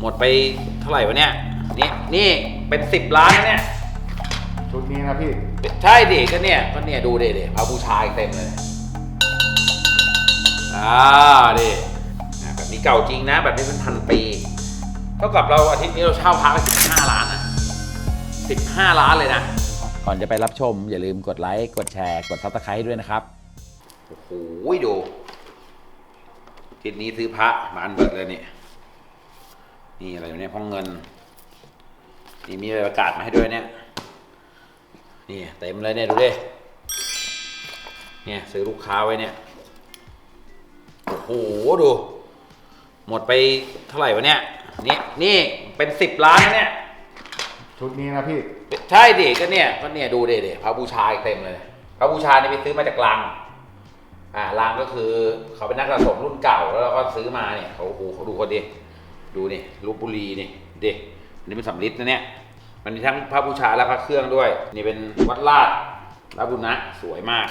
หมดไปเท่าไหร่วะเนี่ยนี่นี่เป็นสิบล้านนะเนี่ย ชุดนี้นะพี่ ใช่ดิก็เนี่ยก็เนี่ยดูดิดิพระบูชาอีกเต็มเลยอ่าดิอ่าแบบนี้เก่าจริงนะ แบบนี้เป็นพันปีเท่ากับเราอาทิตย์นี้เราเช่าพระไปสิบห้าล้านอะสิบห้าล้านเลยนะ ก่อนจะไปรับชม อย่าลืมกดไลค์ กดแชร์ กดซับสไครต์ด้วยนะครับ โอ้โหดูอาทิตย์นี้ซื้อพระมาอันเบิดเลยเนี่ย นี่อะไรเนี่ยพ่อเงิน นี่มีใบประกาศมาให้ด้วยเนี่ย นี่เต็มเลยเนี่ยดูดิเนี่ยซื้อลูกค้าไว้เนี่ย โอ้โหดู หมดไปเท่าไหร่วะเนี่ย นี่นี่เป็นสิบล้านนะเนี่ย ชุดนี้นะพี่ ใช่ดิก็เนี่ยก็เนี่ยดูดิดิพระบูชาอีกเต็มเลย พระบูชานี่ไปซื้อมาจากลังอ่าลังก็คือเขาเป็นนักสะสมรุ่นเก่าแล้วเราก็ซื้อมาเนี่ยเขาโอ้โหเขาดูคนดิ ดูนี่ลบบุรีนี่เดิอันนี้เป็นสำริดนะเนี่ยมันมีทั้งพระบูชาและพระเครื่องด้วย นี่เป็นวัดลาดลาบุนะสวยมาก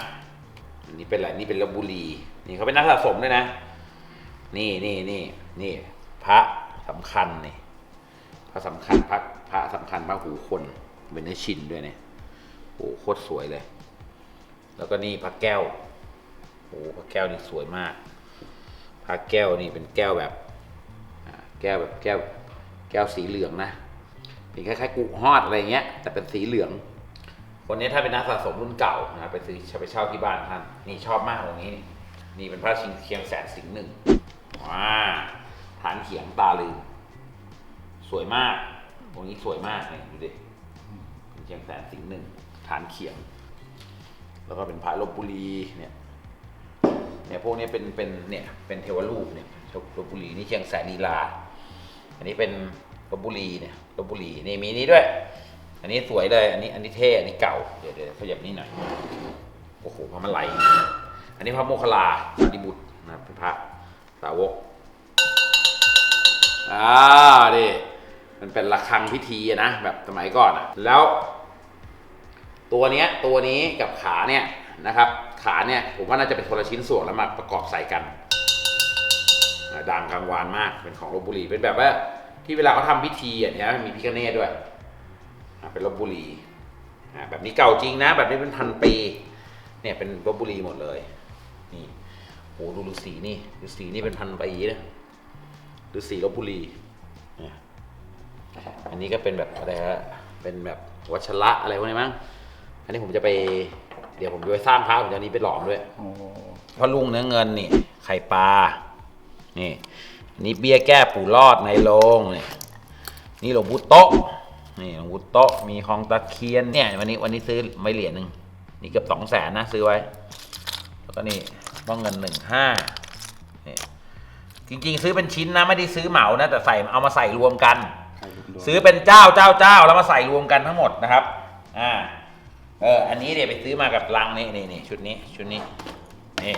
อันนี้เป็นอะไรนี่เป็นลบบุรี นี่เขาเป็นนักสะสมด้วยนะ นี่นี่นี่นี่พระสำคัญนี่พระสำคัญพระพระสำคัญพระหูคนเป็นเนื้อชินด้วยเนี่ยโอ้โหโคตรสวยเลย แล้วก็นี่พระแก้วโอ้พระแก้วนี่สวยมาก พระแก้วนี่เป็นแก้วแบบ แก้วแบบแก้วแก้วสีเหลืองนะเป็นคล้ายๆกุฮอดอะไรเงี้ย แต่เป็นสีเหลืองคนนี้ถ้าเป็นนักสะสมรุ่นเก่านะไปซื้อไปเช่าที่บ้านท่านนี่ชอบมากตรงนี้ นี่เป็นพระชิงเคียงแสนสิงห์หนึ่งว้าฐานเขียงตาลืมสวยมากตรงนี้สวยมากเนี่ยดูดิเป็นเชียงแสนสิงห์หนึ่งฐานเขียง แล้วก็เป็นพระลบบุรีเนี่ยเนี่ยพวกนี้เป็นเป็นเนี่ยเป็นเทวรูปเนี่ยลบบุรีนี่เชียงแสนลีลา อันนี้เป็นลบบุรีเนี่ยลบบุรีนี่มีนี้ด้วย อันนี้สวยเลย อันนี้อันนี้เท่อันนี้เก่าเดี๋ยวเดี๋ยวขยับนี่หน่อยโอ้โหพระมันไหล อันนี้พระโมคคัลลาสารีบุตรนะครับเป็นพระสาวกอ่าดิมันเป็นระฆังพิธีนะแบบสมัยก่อนอะแล้ว ตัวเนี้ยตัวนี้กับขาเนี่ยนะครับ ขาเนี่ยผมว่าน่าจะเป็นคนละชิ้นส่วนแล้วมาประกอบใส่กัน ดังกลางวานมากเป็นของลบบุรี เป็นแบบว่าที่เวลาเขาทำพิธีอะเนี่ยมีพิคเนตด้วยอ่าเป็นลบบุรีอ่าแบบนี้เก่าจริงนะ แบบนี้เป็นพันปีเนี่ยเป็นลบบุรีหมดเลยนี่โหดูฤาษีนี่ฤาษีนี่เป็นพันปีนะฤาษีลบบุรีเนี่ยอันนี้ก็เป็นแบบอะไรฮะเป็นแบบวัชระอะไรพวกนี้มั้งอันนี้ผมจะไปเดี๋ยวผมจะไปสร้างพระผมจะเอานี้ไปหลอมด้วยโอ้พระลุงเนื้อเงินนี่ไข่ปลา นี่อันนี่เบี้ยแก้ปู่รอดในโรงนี่นี่หลวงปู่โต๊ะนี่หลวงปู่โต๊ะมีคลองตะเคียนเนี่ยวันนี้วันนี้ซื้อไม่เหรียญหนึ่งนี่เกือบสองแสนนะซื้อไว้ แล้วก็นี่บ้องเงินหนึ่งห้านี่จริงๆ ซื้อเป็นชิ้นนะไม่ได้ซื้อเหมานะแต่ใส่เอามาใส่รวมกันใครรู้ซื้อเป็นเจ้าเจ้าเจ้าแล้วมาใส่รวมกันทั้งหมดนะครับอ่าเอออันนี้เดี๋ยวไปซื้อมากับลังนี่นี่นี่ชุดนี้ชุดนี้นี่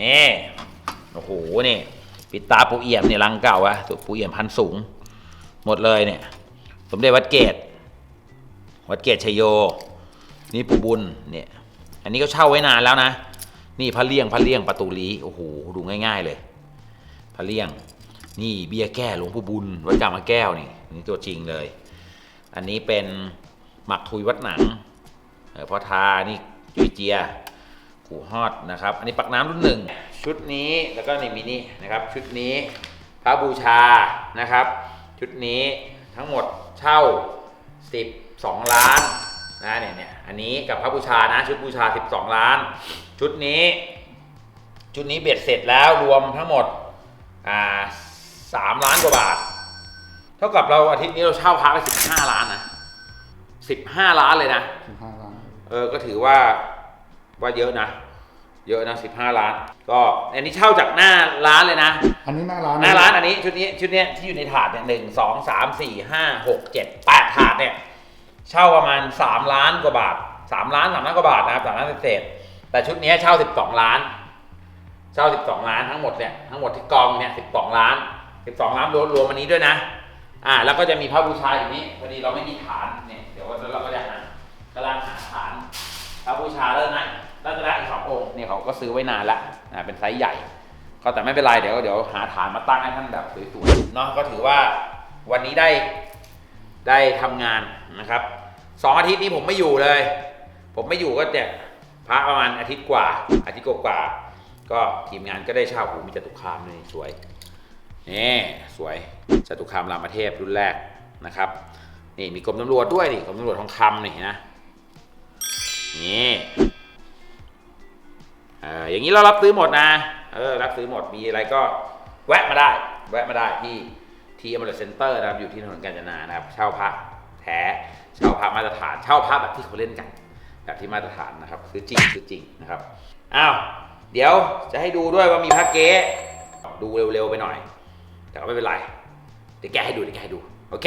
นี่ โอ้โหเนี่ยปิดตาปูเอี่ยมเนี่ยลังเก่าอะตัวปูเอี่ยมพันสูง หมดเลยเนี่ย สมเด็จวัดเกตวัดเกตชยโย นี่ปูบุญเนี่ย อันนี้ก็เช่าไว้นานแล้วนะ นี่พระเลี่ยงพระเลี่ยงประตูลีโอ้โหดูง่าย ๆเลย พระเลี่ยง นี่เบี้ยแก้หลวงปู่บุญวัดกามาแก้วนี่นี่ตัวจริงเลย อันนี้เป็นหมักทุยวัดหนังเออพ่อทานี่จุยเจียขู่ฮอดนะครับ อันนี้ปักน้ำรุ่นหนึ่ง ชุดนี้แล้วก็นี่มินินะครับ ชุดนี้พระบูชานะครับ ชุดนี้ทั้งหมดเช่า 12 ล้านนะเนี่ยเนี่ยอันนี้กับพระบูชานะชุดบูชา 12 ล้าน ชุดนี้ ชุดนี้เบ็ดเสร็จแล้วรวมทั้งหมดอ่าสามล้านกว่าบาท เท่ากับเราอาทิตย์นี้เราเช่าพระไปสิบห้าล้านนะสิบห้าล้านเลยนะสิบห้าล้านเออก็ถือว่าว่าเยอะนะ เยอะนะสิบห้าล้าน ก็อันนี้เช่าจากหน้าร้านเลยนะ อันนี้หน้าร้านหน้าร้านอันนี้ชุดนี้ชุดเนี้ยที่อยู่ในถาดเนี่ยหนึ่งสองสามสี่ห้าหกเจ็ดแปดถาดเนี่ยเช่าประมาณสามล้านกว่าบาทสามล้านสามล้านกว่าบาทนะครับสามล้านเศษๆแต่ชุดเนี้ยเช่าสิบสองล้าน เช่าสิบสองล้านทั้งหมดเนี่ยทั้งหมดที่กองเนี่ยสิบสองล้านสิบสองล้านรวมรวมอันนี้ด้วยนะอ่าแล้วก็จะมีพระบูชาอย่างนี้พอดีเราไม่มีฐานเนี่ยเดี๋ยวเราก็จะหากำลังหาฐานพระบูชาแล้วนะรัตนะ นี่เขาก็ซื้อไว้นานละอ่าเป็นไซส์ใหญ่ ก็แต่ไม่เป็นไรเดี๋ยวเดี๋ยวหาฐานมาตั้งให้ท่านแบบสวยๆเนาะก็ถือว่าวันนี้ได้ได้ทำงานนะครับสองอาทิตย์นี้ผมไม่อยู่เลย ผมไม่อยู่ก็เนี่ยพระประมาณอาทิตย์กว่า อาทิตย์กว่าก็ทีมงานก็ได้เช่าหูมีจตุคามนี่สวยนี่สวยจตุคามรามเทพรุ่นแรกนะครับนี่มีกรมตำรวจด้วยนี่กรมตำรวจทองคำนี่นะนี่ ออย่างนี้เรารับซื้อหมดนะเออรับซื้อหมดมีอะไรก็แวะมาได้ แวะมาได้ที่ที่อมรเซ็นเตอร์นะครับอยู่ที่ถนนกาญจนานะครับ เช่าพระแท้เช่าพระมาตรฐาน เช่าพระแบบที่เขาเล่นกัน แบบที่มาตรฐานนะครับซื้อจริงซื้อจริงนะครับอ้าวเดี๋ยวจะให้ดูด้วยว่ามีพระเก๊ดูเร็วๆไปหน่อย แต่ก็ไม่เป็นไรเดี๋ยวแกให้ดูเดี๋ยวแกให้ดู โอเค